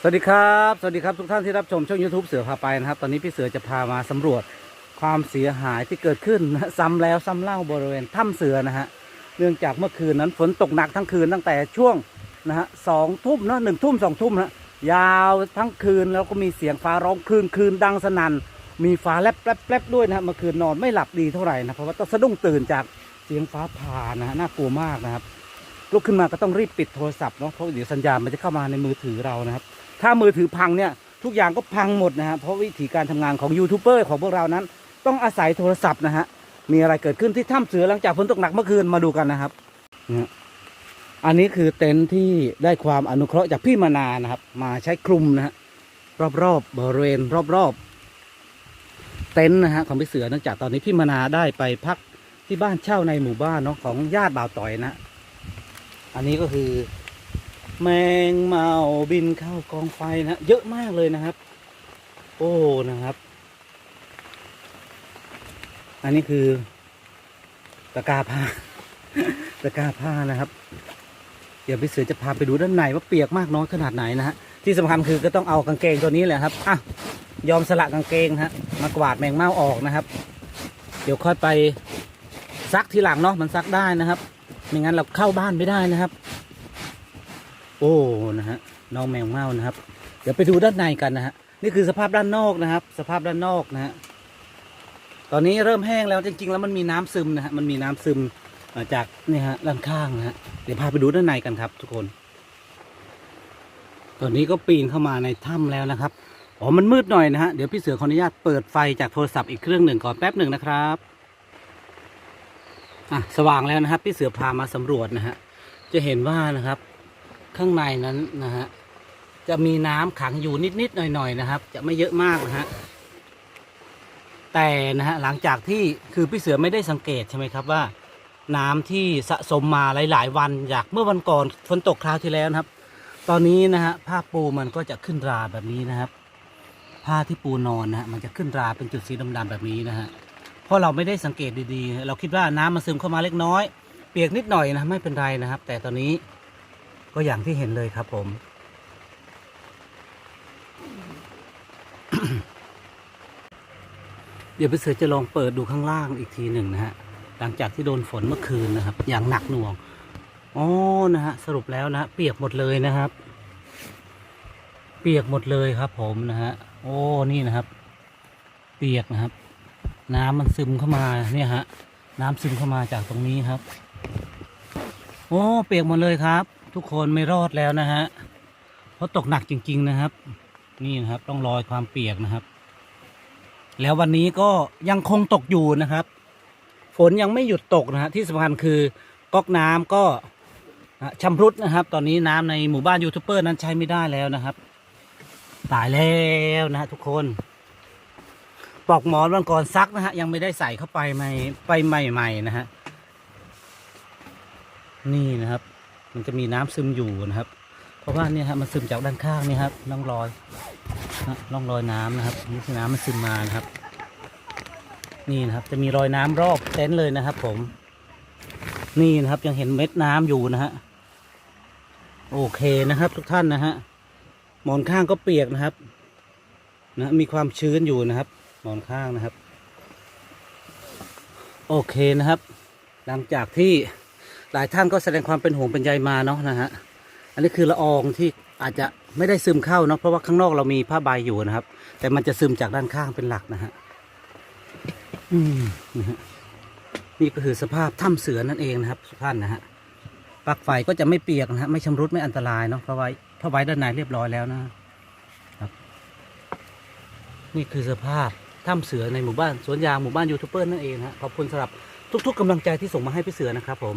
สวัสดีครับ สวัสดีครับทุกท่านที่รับชมช่อง YouTube เสือพาไปนะครับ ตอนนี้พี่เสือจะพามาสำรวจความเสียหายที่เกิดขึ้นนะซ้ำแล้วซ้ำเล่าบริเวณถ้ำเสือนะฮะเนื่องจากเมื่อคืนนั้นฝนตกหนักทั้งคืนตั้งแต่ช่วงนะฮะสองทุ่มเนอะหนึ่งทุ่มสองทุ่มนะยาวทั้งคืนแล้วก็มีเสียงฟ้าร้องคลืนคลืนดังสนั่นมีฟ้าแลบแลบแลบด้วยนะฮะเมื่อคืนนอนไม่หลับดีเท่าไหร่นะเพราะว่าต้องสะดุ้งตื่นจากเสียงฟ้าผ่านะฮะน่ากลัวมากนะครับลุกขึ้นมาก็ต้องรีบปิดโทรศัพท์เนาะเพราะเดี๋ยวสัญญาณมันจะเข้ามาในมือถือเรานะครับ ถ้ามือถือพังเนี่ยทุกอย่างก็พังหมดนะฮะเพราะวิธีการทำงานของยูทูบเบอร์ของพวกเรานั้น ต้องอาศัยโทรศัพท์นะฮะมีอะไรเกิดขึ้นที่ถ้ำเสือหลังจากฝนตกหนักเมื่อคืนมาดูกันนะครับอันนี้คือเต็นท์ที่ได้ความอนุเคราะห์จากพี่มานานะครับ มาใช้คลุมนะฮะรอบๆบริเวณรอบๆ เต็นท์นะฮะของพี่เสือเนื่องจากตอนนี้พี่มานาได้ไปพักที่บ้านเช่าในหมู่บ้านเนาะของญาติบ่าวต่อยนะ อันนี้ก็คือ แมงเมาบินเข้ากองไฟนะ เยอะมากเลยนะครับ โอ้นะครับ อันนี้คือ ตะกร้าผ้า ตะกร้าผ้านะครับ เดี๋ยวพี่เสือจะพาไปดูด้านในว่าเปียกมากน้อยขนาดไหนนะฮะที่สำคัญคือก็ต้องเอากางเกงตัวนี้แหละครับอะยอมสละกางเกงฮะมากวาดแมงเม่าออกนะครับ เดี๋ยวค่อยไปซักทีหลังเนาะมันซักได้นะครับ ไม่งั้นเราเข้าบ้านไม่ได้นะครับ โอ้นะฮะน้องแมวเม่านะครับ เดี๋ยวไปดูด้านในกันนะฮะนี่คือสภาพด้านนอกนะครับ สภาพด้านนอกนะฮะตอนนี้เริ่มแห้งแล้วจริง ๆ แล้วมันมีน้ำซึมนะฮะมันมีน้ำซึมจากนี่ฮะด้านข้างนะฮะเดี๋ยวพาไปดูด้านในกันครับ ทุกคน ตอนนี้ก็ปีนเข้ามาในถ้ำแล้วนะครับอ๋อมันมืดหน่อยนะฮะเดี๋ยวพี่เสือขออนุญาตเปิดไฟจากโทรศัพท์อีกเครื่องหนึ่งก่อนแป๊บหนึ่งนะครับอะสว่างแล้วนะครับ พี่เสือพามาสำรวจนะฮะจะเห็นว่านะครับ ข้างในนั้นนะฮะจะมีน้ำขังอยู่นิดๆหน่อยๆนะครับ จะไม่เยอะมากนะฮะแต่นะฮะหลังจากที่คือพี่เสือไม่ได้สังเกตใช่ไหมครับว่า น้ำที่สะสมมาหลาย ๆ วันจากเมื่อวันก่อนฝนตกคราวที่แล้วนะครับ ตอนนี้นะฮะผ้าปูมันก็จะขึ้นราแบบนี้นะครับ ผ้าที่ปูนอนนะฮะมันจะขึ้นราเป็นจุดสีดำๆแบบนี้นะฮะเพราะเราไม่ได้สังเกตดีๆ เราคิดว่าน้ำมันซึมเข้ามาเล็กน้อย เปียกนิดหน่อยนะไม่เป็นไรนะครับ แต่ตอนนี้ ก็อย่างที่เห็นเลยครับผม เดี๋ยวพี่เสือจะลองเปิดดูข้างล่างอีกทีหนึ่งนะฮะ หลังจากที่โดนฝนเมื่อคืนนะครับ อย่างหนักหน่วงอ๋อนะฮะ สรุปแล้วนะ เปียกหมดเลยนะครับ เปียกหมดเลยครับ ผมนะฮะ โอ้นี่นะครับ เปียกนะครับ น้ำมันซึมเข้ามาเนี่ยฮะ น้ำซึมเข้ามาจากตรงนี้ครับ โอ้ เปียกหมดเลยครับ ทุกคนไม่รอดแล้วนะฮะเพราะตกหนักจริง ๆนะครับ นี่นะครับต้องรอยความเปียกนะครับ แล้ววันนี้ก็ยังคงตกอยู่นะครับ ฝนยังไม่หยุดตกนะฮะที่สำคัญคือก๊อกน้ำก็ชำรุดนะครับ ตอนนี้น้ำในหมู่บ้านยูทูบเบอร์นั้นใช้ไม่ได้แล้วนะครับ ตายแล้วนะฮะทุกคนปลอกหมอนวันก่อนซักนะฮะยังไม่ได้ใส่เข้าไปใหม่ไปใหม่ๆนะฮะนี่นะครับ มันจะมีน้ำซึมอยู่นะครับ เพราะว่าเนี่ยฮะมันซึมจากด้านข้างนี่ครับร่องรอยนะร่องรอยน้ำนะครับนี่คือน้ำมันซึมมานะครับ นี่นะครับจะมีรอยน้ำรอบเต็นท์เลยนะครับ ผม นี่นะครับยังเห็นเม็ดน้ำอยู่นะฮะโอเคนะครับ ทุกท่านนะฮะหมอนข้างก็เปียกนะครับ นะมีความชื้นอยู่นะครับ หมอนข้างนะครับ โอเคนะครับ หลังจากที่ หลายท่านก็แสดงความเป็นห่วงเป็นใยมาเนาะนะฮะอันนี้คือละอองที่อาจจะไม่ได้ซึมเข้าเนาะเพราะว่าข้างนอกเรามีผ้าใบอยู่นะครับ แต่มันจะซึมจากด้านข้างเป็นหลักนะฮะอืมนะฮะนี่ก็คือสภาพถ้ำเสือนั่นเองนะครับทุกท่านนะฮะปลั๊กไฟก็จะไม่เปียกนะฮะไม่ชำรุดไม่อันตรายเนาะเพราะไว้เพราะไว้ด้านในเรียบร้อยแล้วนะครับ นี่คือสภาพถ้ำเสือในหมู่บ้านสวนยางหมู่บ้านยูทูบเบอร์นั่นเองนะฮะขอบคุณสำหรับทุก ๆกำลังใจที่ส่งมาให้พี่เสือนะครับผม